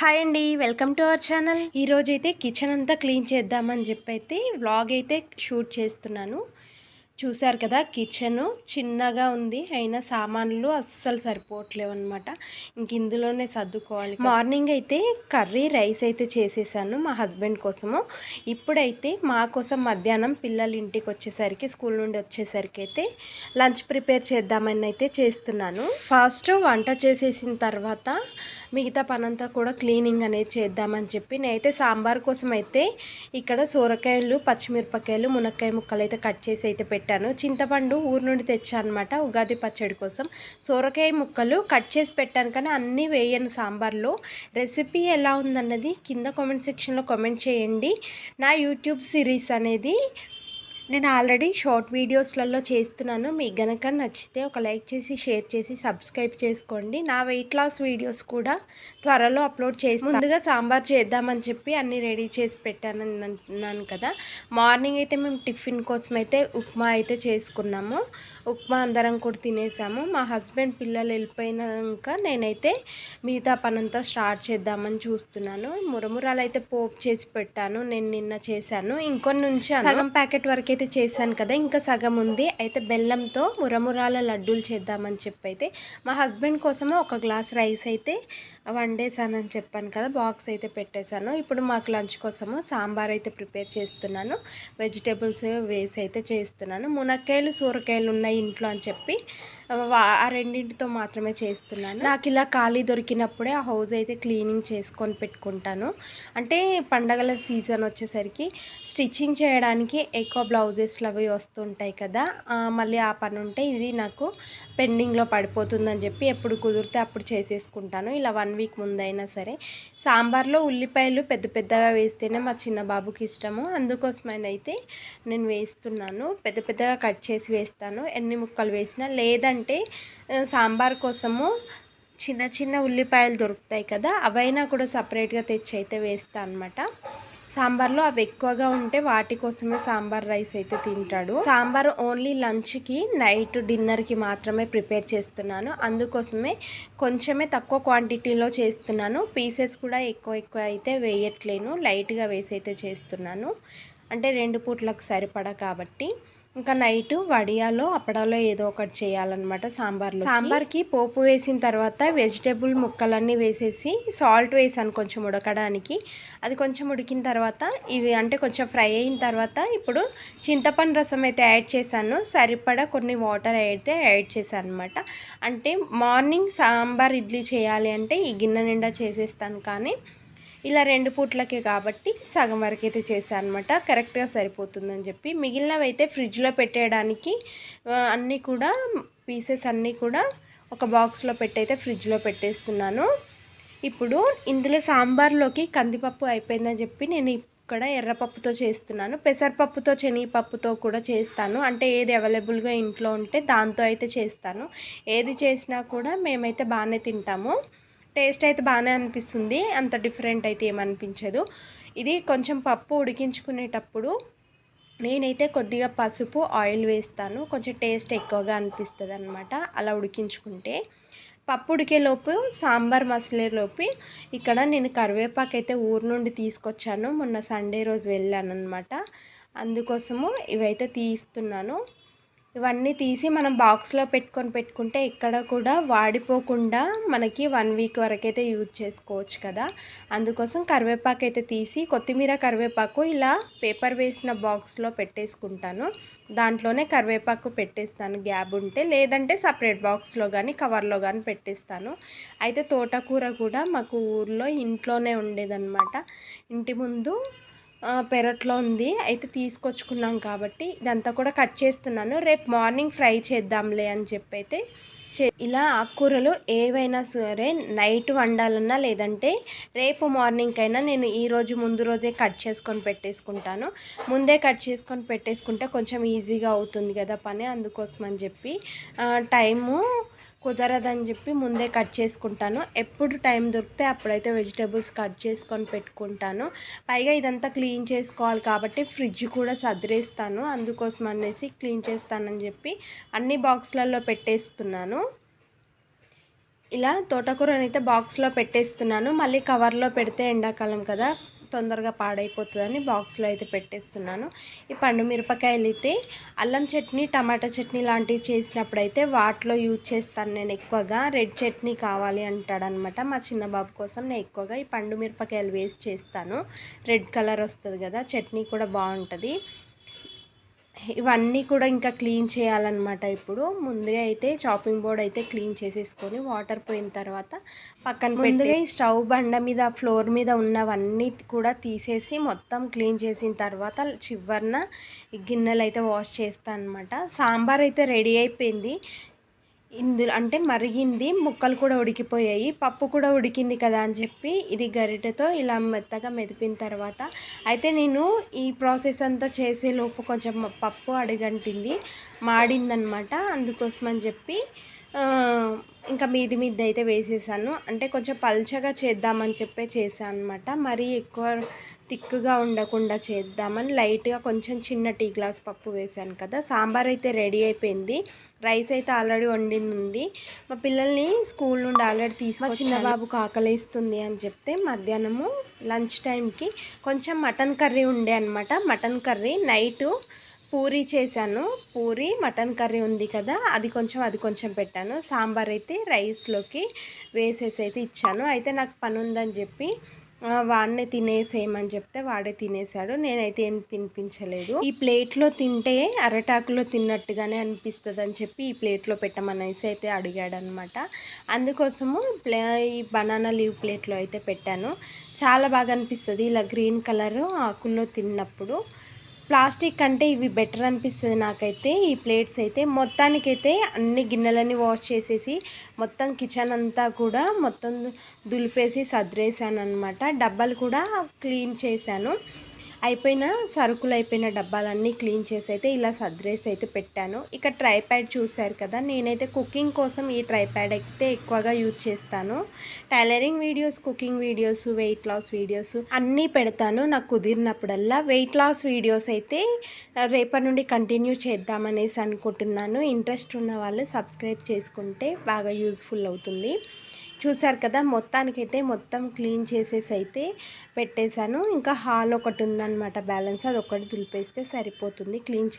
Hi అండి welcome to our channel. ఈరోజైతే kitchen అంతా క్లీన్ చేద్దామని చెప్పి అయితే వ్లాగ్ అయితే షూట్ చేస్తున్నాను. చూశారు కదా కిచెన్ చిన్నగా ఉంది అయినా సామాన్లు అస్సలు సరిపోవట్లేవు అనమాట ఇంక ఇందులోనే సర్దుకోవాలి మార్నింగ్ అయితే కర్రీ రైస్ అయితే చేసేసాను మా హస్బెండ్ కోసము. ఇప్పుడైతే మా కోసం మధ్యాహ్నం పిల్లలు ఇంటికి వచ్చేసరికి స్కూల్ నుండి వచ్చేసరికి అయితే లంచ్ ప్రిపేర్ చేద్దామని అయితే చేస్తున్నాను. ఫస్ట్ వంట చేసేసిన తర్వాత మిగతా పనంతా కూడా క్లీనింగ్ అనేది చేద్దామని చెప్పి నేనైతే సాంబార్ కోసం అయితే ఇక్కడ సోరకాయలు పచ్చిమిరపకాయలు మునక్కాయ ముక్కలు అయితే కట్ చేసి అయితే పెట్టాను. చింతపండు ఊరు నుండి తెచ్చాను అనమాట ఉగాది పచ్చడి కోసం. సోరకాయ ముక్కలు కట్ చేసి పెట్టాను కానీ అన్నీ వేయను సాంబార్లో. రెసిపీ ఎలా ఉందన్నది కింద కామెంట్ సెక్షన్లో కామెంట్ చేయండి. నా యూట్యూబ్ సిరీస్ అనేది నేను ఆల్రెడీ షార్ట్ వీడియోస్లలో చేస్తున్నాను. మీకు గనక నచ్చితే ఒక లైక్ చేసి షేర్ చేసి సబ్స్క్రైబ్ చేసుకోండి. నా వెయిట్ లాస్ వీడియోస్ కూడా త్వరలో అప్లోడ్ చేసి ముందుగా సాంబార్ చేద్దామని చెప్పి అన్నీ రెడీ చేసి పెట్టాను అంటున్నాను కదా. మార్నింగ్ అయితే మేము టిఫిన్ కోసం అయితే ఉప్మా అయితే చేసుకున్నాము. ఉప్మా అందరం కూడా తినేసాము. మా హస్బెండ్ పిల్లలు వెళ్ళిపోయినాక నేనైతే మిగతా పనంతా స్టార్ట్ చేద్దామని చూస్తున్నాను. మురమురాలు అయితే పోపు చేసి పెట్టాను. నేను నిన్న చేశాను. ఇంకొన్ని నుంచి సగం ప్యాకెట్ వరకు అయితే చేశాను కదా. ఇంకా సగం ఉంది. అయితే బెల్లంతో మురమురాల లడ్డూలు చేద్దామని చెప్పి అయితే మా హస్బెండ్ కోసము ఒక గ్లాస్ రైస్ అయితే వండేసానని చెప్పాను కదా. బాక్స్ అయితే పెట్టేశాను. ఇప్పుడు మాకు లంచ్ కోసము సాంబార్ అయితే ప్రిపేర్ చేస్తున్నాను. వెజిటేబుల్స్ వేసి అయితే చేస్తున్నాను. మునక్కాయలు సూరకాయలు ఉన్నాయి ఇంట్లో అని చెప్పి ఆ రెండింటితో మాత్రమే చేస్తున్నాను. నాకు ఇలా ఖాళీ దొరికినప్పుడే ఆ హౌస్ అయితే క్లీనింగ్ చేసుకొని పెట్టుకుంటాను. అంటే పండగల సీజన్ వచ్చేసరికి స్టిచ్చింగ్ చేయడానికి ఎక్కువ బ్లౌజ్ బ్లౌజెస్లు అవి వస్తుంటాయి కదా మళ్ళీ ఆ పని ఉంటే ఇది నాకు పెండింగ్లో పడిపోతుందని చెప్పి ఎప్పుడు కుదిరితే అప్పుడు చేసేసుకుంటాను. ఇలా వన్ వీక్ ముందైనా సరే. సాంబార్లో ఉల్లిపాయలు పెద్ద పెద్దగా వేస్తేనే మా చిన్న బాబుకి ఇష్టము. అందుకోసమైనైతే నేను వేస్తున్నాను. పెద్ద పెద్దగా కట్ చేసి వేస్తాను. ఎన్ని ముక్కలు వేసినా లేదంటే సాంబార్ కోసము చిన్న చిన్న ఉల్లిపాయలు దొరుకుతాయి కదా అవైనా కూడా సపరేట్గా తెచ్చి అయితే వేస్తాను అనమాట సాంబార్లో అవి ఎక్కువగా ఉంటే వాటి కోసమే సాంబార్ రైస్ అయితే తింటాడు. సాంబార్ ఓన్లీ లంచ్కి నైట్ డిన్నర్కి మాత్రమే ప్రిపేర్ చేస్తున్నాను. అందుకోసమే కొంచెమే తక్కువ క్వాంటిటీలో చేస్తున్నాను. పీసెస్ కూడా ఎక్కువ ఎక్కువ అయితే వేయట్లేను. లైట్గా వేసి అయితే చేస్తున్నాను. అంటే రెండు పూట్లకు సరిపడా కాబట్టి ఇంకా నైట్ వడియాలో అప్పడాలో ఏదో ఒకటి చేయాలన్నమాట సాంబార్లో సాంబార్కి పోపు వేసిన తర్వాత వెజిటేబుల్ ముక్కలన్నీ వేసేసి సాల్ట్ వేసాను కొంచెం ఉడకడానికి. అది కొంచెం ఉడికిన తర్వాత ఇవి అంటే కొంచెం ఫ్రై అయిన తర్వాత ఇప్పుడు చింతపండు రసం అయితే యాడ్ చేశాను. సరిపడా కొన్ని వాటర్ అయితే యాడ్ చేశాను అనమాట అంటే మార్నింగ్ సాంబార్ ఇడ్లీ చేయాలి అంటే ఈ గిన్నె నిండా చేసేస్తాను కానీ ఇలా రెండు పూట్లకే కాబట్టి సగం వరకు అయితే చేశాను అనమాట కరెక్ట్గా సరిపోతుందని చెప్పి. మిగిలినవి అయితే ఫ్రిడ్జ్లో పెట్టేయడానికి అన్నీ కూడా పీసెస్ అన్నీ కూడా ఒక బాక్స్లో పెట్టయితే ఫ్రిడ్జ్లో పెట్టేస్తున్నాను. ఇప్పుడు ఇందులో సాంబార్లోకి కందిపప్పు అయిపోయిందని చెప్పి నేను ఇక్కడ ఎర్రపప్పుతో చేస్తున్నాను. పెసరపప్పుతో శనగపప్పుతో కూడా చేస్తాను. అంటే ఏది అవైలబుల్గా ఇంట్లో ఉంటే దాంతో అయితే చేస్తాను. ఏది చేసినా కూడా మేమైతే బాగానే తింటాము. టేస్ట్ అయితే బాగానే అనిపిస్తుంది. అంత డిఫరెంట్ అయితే ఏమనిపించదు ఇది కొంచెం పప్పు ఉడికించుకునేటప్పుడు నేనైతే కొద్దిగా పసుపు ఆయిల్ వేస్తాను. కొంచెం టేస్ట్ ఎక్కువగా అనిపిస్తుంది అనమాట అలా ఉడికించుకుంటే. పప్పు ఉడికేలోపు సాంబార్ మసలేలోపు ఇక్కడ నేను కరివేపాకు అయితే ఊరు నుండి తీసుకొచ్చాను. మొన్న సండే రోజు వెళ్ళాను అనమాట అందుకోసము ఇవైతే తీస్తున్నాను. ఇవన్నీ తీసి మనం బాక్స్లో పెట్టుకొని పెట్టుకుంటే ఇక్కడ కూడా వాడిపోకుండా మనకి వన్ వీక్ వరకు అయితే యూజ్ చేసుకోవచ్చు కదా. అందుకోసం కరివేపాకు అయితే తీసి కొత్తిమీర కరివేపాకు ఇలా పేపర్ వేసిన బాక్స్లో పెట్టేసుకుంటాను. దాంట్లోనే కరివేపాకు పెట్టేస్తాను గ్యాబ్ ఉంటే లేదంటే సపరేట్ బాక్స్లో కానీ కవర్లో కానీ పెట్టేస్తాను. అయితే తోటకూర కూడా మాకు ఊర్లో ఇంట్లోనే ఉండేదన్నమాట. ఇంటి ముందు పెరట్లో ఉంది. అయితే తీసుకొచ్చుకున్నాం కాబట్టి ఇదంతా కూడా కట్ చేస్తున్నాను. రేపు మార్నింగ్ ఫ్రై చేద్దాంలే అని చెప్పి అయితే ఇలా ఆకుకూరలు ఏవైనా సరే నైట్ వండాలన్నా లేదంటే రేపు మార్నింగ్ అయినా నేను ఈరోజు ముందు రోజే కట్ చేసుకొని పెట్టేసుకుంటాను. ముందే కట్ చేసుకొని పెట్టేసుకుంటే కొంచెం ఈజీగా అవుతుంది కదా పని అందుకోసం అని చెప్పి టైము కుదరదని చెప్పి ముందే కట్ చేసుకుంటాను. ఎప్పుడు టైం దొరికితే అప్పుడైతే వెజిటేబుల్స్ కట్ చేసుకొని పెట్టుకుంటాను. పైగా ఇదంతా క్లీన్ చేసుకోవాలి కాబట్టి ఫ్రిడ్జ్ కూడా సదిరేస్తాను. అందుకోసం అనేసి క్లీన్ చేస్తానని చెప్పి అన్ని బాక్స్లలో పెట్టేస్తున్నాను. ఇలా తోటకూరని అయితే బాక్స్లో పెట్టేస్తున్నాను. మళ్ళీ కవర్లో పెడితే ఎండాకాలం కదా. తొందరగా పాడైపోతుందని బాక్స్లో అయితే పెట్టేస్తున్నాను. ఈ పండు మిరపకాయలు అయితే అల్లం చట్నీ టమాటా చట్నీ లాంటివి చేసినప్పుడు అయితే వాటిలో యూజ్ చేస్తాను నేను ఎక్కువగా. రెడ్ చట్నీ కావాలి అంటాడనమాట మా చిన్న బాబు కోసం నేను ఎక్కువగా. ఈ పండు మిరపకాయలు వేస్ట్ చేస్తాను. రెడ్ కలర్ వస్తుంది కదా చట్నీ కూడా బాగుంటుంది. ఇవన్నీ కూడా ఇంకా క్లీన్ చేయాలన్నమాట ఇప్పుడు. ముందుగా అయితే చాపింగ్ బోర్డ్ అయితే క్లీన్ చేసేసుకొని వాటర్ పోయిన తర్వాత పక్కన ముందుగా ఈ స్టవ్ బండ మీద ఫ్లోర్ మీద ఉన్నవన్నీ కూడా తీసేసి మొత్తం క్లీన్ చేసిన తర్వాత చివరిన గిన్నెలు అయితే వాష్ చేస్తాను అనమాట సాంబార్ అయితే రెడీ అయిపోయింది. ఇందులో అంటే మరిగింది ముక్కలు కూడా ఉడికిపోయాయి పప్పు కూడా ఉడికింది కదా అని చెప్పి ఇది గరిటెతో ఇలా మెత్తగా మెదిపిన తర్వాత అయితే నేను ఈ ప్రాసెస్ అంతా చేసేలోపు కొంచెం పప్పు అడిగంటింది మాడిందనమాట అందుకోసం అని చెప్పి ఇంకా మీది మీది అయితే వేసేసాను. అంటే కొంచెం పల్చగా చేద్దామని చెప్పే చేశాను అనమాట మరీ ఎక్కువ థిక్గా ఉండకుండా చేద్దామని లైట్గా కొంచెం చిన్న టీ గ్లాస్ పప్పు వేశాను కదా. సాంబార్ అయితే రెడీ అయిపోయింది. రైస్ అయితే ఆల్రెడీ వండింది. ఉంది మా పిల్లల్ని స్కూల్ నుండి ఆల్రెడీ తీసుకు చిన్న బాబుకు ఆకలిస్తుంది అని చెప్తే మధ్యాహ్నము లంచ్ టైంకి కొంచెం మటన్ కర్రీ ఉండే అనమాట మటన్ కర్రీ నైటు పూరీ చేశాను. పూరి మటన్ కర్రీ ఉంది కదా అది కొంచెం అది కొంచెం పెట్టాను. సాంబార్ అయితే రైస్లోకి వేసేసి అయితే ఇచ్చాను. అయితే నాకు పని ఉందని చెప్పి వాడినే తినేసేయమని చెప్తే వాడే తినేసాడు. నేనైతే ఏం తినిపించలేదు. ఈ ప్లేట్లో తింటే అరటాకులో తిన్నట్టుగానే అనిపిస్తుంది అని చెప్పి ఈ ప్లేట్లో పెట్టమనేసి అయితే అడిగాడు అనమాట అందుకోసము ప్లే ఈ బనానా లీవ్ ప్లేట్లో అయితే పెట్టాను. చాలా బాగా అనిపిస్తుంది. ఇలా గ్రీన్ కలర్ ఆకుల్లో తిన్నప్పుడు ప్లాస్టిక్ అంటే ఇవి బెటర్ అనిపిస్తుంది నాకైతే. ఈ ప్లేట్స్ అయితే మొత్తానికైతే అన్ని గిన్నెలని వాష్ చేసేసి మొత్తం కిచెన్ అంతా కూడా మొత్తం దులిపేసి సదిరేసాను అనమాట డబ్బాలు కూడా క్లీన్ చేశాను. అయిపోయిన సరుకులు అయిపోయిన డబ్బాలన్నీ క్లీన్ చేసి అయితే ఇలా సర్దేసి అయితే పెట్టాను. ఇక ట్రై ప్యాడ్ చూశారు కదా నేనైతే కుకింగ్ కోసం ఈ ట్రై ప్యాడ్ అయితే ఎక్కువగా యూజ్ చేస్తాను. Tailoring videos cooking videos weight loss videos అన్నీ పెడతాను. నాకు కుదిరినప్పుడల్లా వెయిట్ లాస్ వీడియోస్ అయితే రేపటి నుండి కంటిన్యూ చేద్దామనేసి అనుకుంటున్నాను. ఇంట్రెస్ట్ ఉన్న వాళ్ళు సబ్స్క్రైబ్ చేసుకుంటే బాగా యూజ్ఫుల్ అవుతుంది. చూసారు కదా మొత్తానికైతే మొత్తం క్లీన్ చేసేసి అయితే పెట్టేశాను. ఇంకా హాల్ ఒకటి ఉందన్నమాట బ్యాలెన్స్ అది ఒకటి దులిపేస్తే సరిపోతుంది క్లీన్ చే